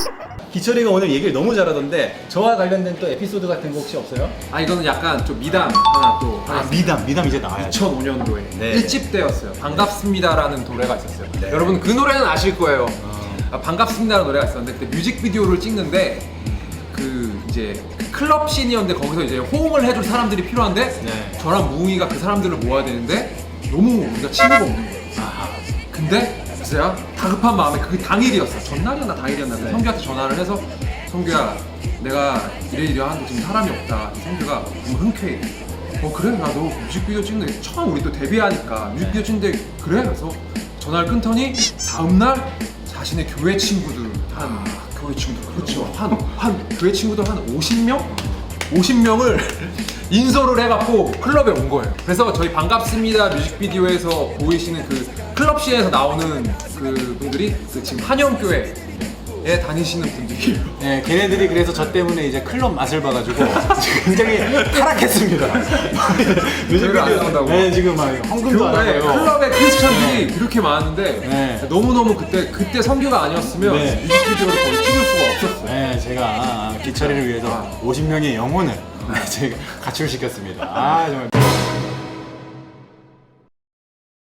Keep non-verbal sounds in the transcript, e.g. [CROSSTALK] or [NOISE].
[LAUGHS] 기철이가 오늘 얘기를 너무 잘하던데 저와 관련된 또 에피소드 같은 거 혹시 없어요? 아 이거는 약간 좀 미담 하나 또아 미담 미담 이제 나와야죠 2005년도에 네. 1집 때였어요. 반갑습니다라는 노래가 있었어요. 네. 여러분 그 노래는 아실 거예요. 아, 반갑습니다라는 노래가 있었는데 그때 뮤직비디오를 찍는데 그 이제 클럽 씬이었는데 거기서 이제 호응을 해줄 사람들이 필요한데 네. 저랑 무웅이가 그 사람들을 모아야 되는데 너무 우리가 친구가 없는 거예요. 아하. 근데 제가 다급한 마음에 그게 당일이었어. 전날이었나 당일이었나. 네. 성규한테 전화를 해서 성규야 내가 이래 이래 하는데 지금 사람이 없다. 성규가 너무 흔쾌히 어 그래 나도 뮤직비디오 찍는데 처음 우리 또 데뷔하니까 뮤직비디오 찍는데 그래 그래서 전화를 끊더니 다음날 자신의 교회 친구들 한 교회 친구들 그렇죠 한 한 교회 친구들 한 50명 50명을 [LAUGHS] 인솔을 해갖고 클럽에 온 거예요. 그래서 저희 반갑습니다 뮤직비디오에서 보이시는 그 클럽시에서 나오는 그 분들이 그 지금 한영교회 에 다니시는 분들이에요. 네, 걔네들이 그래서 저 때문에 이제 클럽 맛을 봐가지고 굉장히 타락했습니다. [LAUGHS] 교회를 안 나온다고? 네, 지금 막 헌금도 안 교회 하고요. 클럽에 크리스천들이 그렇게 많은데 네. 너무 너무 그때 그때 성교가 아니었으면 네. 뮤직비디오를 거의 찍을 수가 없었어요. 네, 제가 기철이를 위해서 50명의 영혼을 [LAUGHS] 제가 가출시켰습니다. 아, 정말.